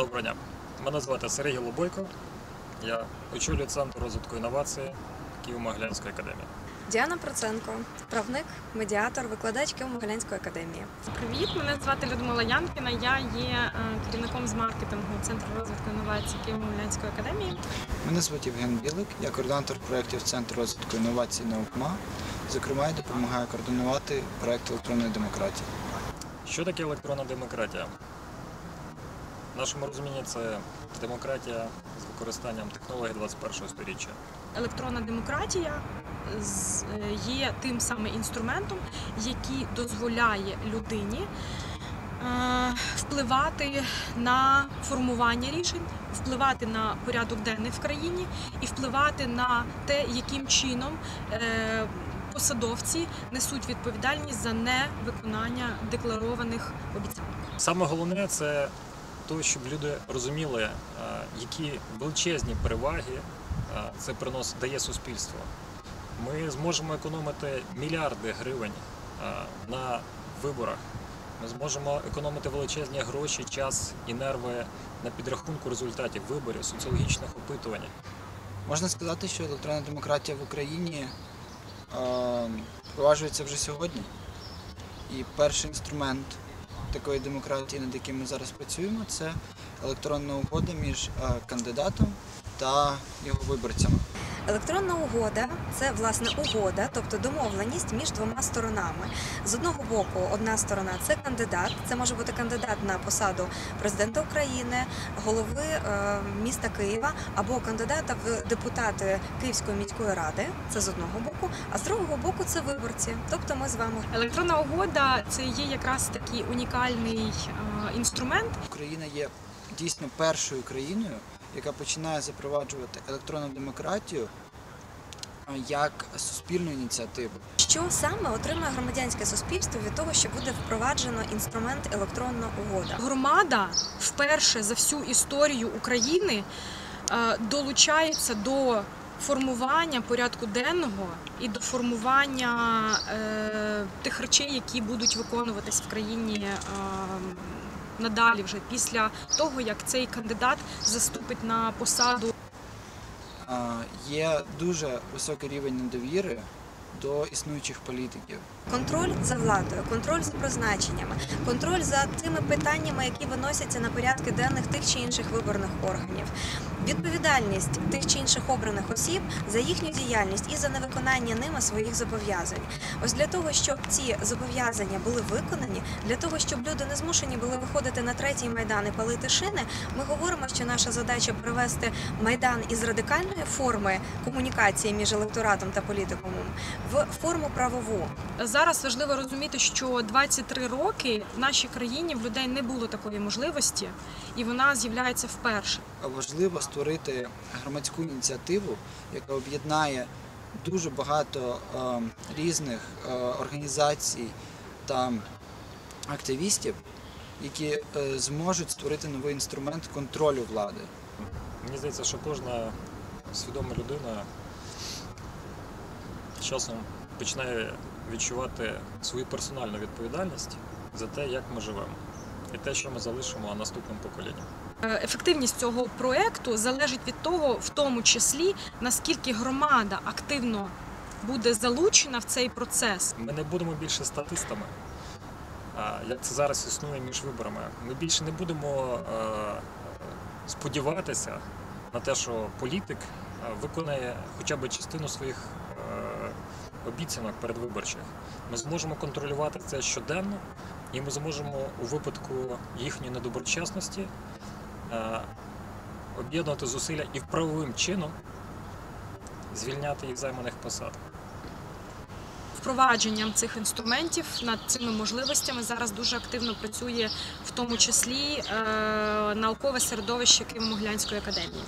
Доброго дня. Мене звати Сергій Лобойко. Я очолюю центр розвитку інновацій Києво-Могилянської академії. Діана Проценко, правник, медіатор, викладач Києво-Могилянської академії. Привіт, мене звати Людмила Янкіна. Я є е, керівником з маркетингу Центру розвитку інновацій Києво-Могилянської академії. Мене звуть Євген Білик, я координатор проєктів Центру розвитку інновацій НАУКМА. Зокрема, я допомагаю координувати проєкт електронної демократії. Що таке електронна демократія? В нашому розумінні це демократія з використанням технологій 21-го століття. Електронна демократія е, є тим саме інструментом, який дозволяє людині е, впливати на формування рішень, впливати на порядок денний в країні і впливати на те, яким чином е, посадовці несуть відповідальність за невиконання декларованих обіцянок. Саме головне це те, щоб люди розуміли, е, які величезні переваги е, це приносить дає суспільство. Ми зможемо економити мільярди гривень е, на виборах. Ми зможемо економити величезні гроші, час і нерви на підрахунку результатів виборів, соціологічних опитувань. Можна сказати, що електронна демократія в Україні впроваджується вже сьогодні. І перший інструмент такої демократії, над яким ми зараз працюємо, це електронна угода між е, кандидатом та його виборцями. Електронна угода це власне угода, тобто домовленість між двома сторонами. З одного боку, одна сторона це кандидат, це може бути кандидат на посаду президента України, голови е, міста Києва або кандидата в депутати Київської міської ради. Це з одного боку, а з другого боку це виборці, тобто ми з вами. Електронна угода це є якраз такий унікальний е, інструмент, Україна є дійсно першою країною, яка починає запроваджувати електронну демократію як суспільну ініціативу. Що саме отримає громадянське суспільство від того, що буде впроваджено інструмент електронна угода? Громада вперше за всю історію України е, долучається до формування порядку денного і до формування е, тих речей, які будуть виконуватись в країні. е, Надалі, вже після того, як цей кандидат заступить на посаду. Є дуже високий рівень недовіри до існуючих політиків. Контроль за владою, контроль за призначеннями, контроль за тими питаннями, які виносяться на порядки денних тих чи інших виборних органів, відповідальність тих чи інших обраних осіб за їхню діяльність і за невиконання ними своїх зобов'язань. Ось для того, щоб ці зобов'язання були виконані, для того, щоб люди не змушені були виходити на третій майдан і палити шини, ми говоримо, що наша задача привести майдан із радикальної форми комунікації між електоратом та політикумом в форму правову. зараз важливо розуміти, що 23 роки в нашій країні в людей не було такої можливості, і вона з'являється вперше. Важливо створити громадську ініціативу, яка об'єднає дуже багато е, різних е, організацій та активістів, які е, зможуть створити новий інструмент контролю влади. Мені здається, що кожна свідома людина з часом починає відчувати свою персональну відповідальність за те, як ми живемо, і те, що ми залишимо наступним поколінням. Е, Ефективність цього проекту залежить від того, в тому числі наскільки громада активно буде залучена в цей процес. Ми не будемо більше статистами, як це зараз існує між виборами. Ми більше не будемо е, сподіватися на те, що політик е, виконає хоча б частину своїх е, обіцянок передвиборчих. Ми зможемо контролювати це щоденно, і ми зможемо у випадку їхньої недоброчесності е, об'єднувати зусилля і правовим чином звільняти їх займаних посад. Впровадженням цих інструментів над цими можливостями зараз дуже активно працює в тому числі е, наукове середовище Києво-Могилянської академії.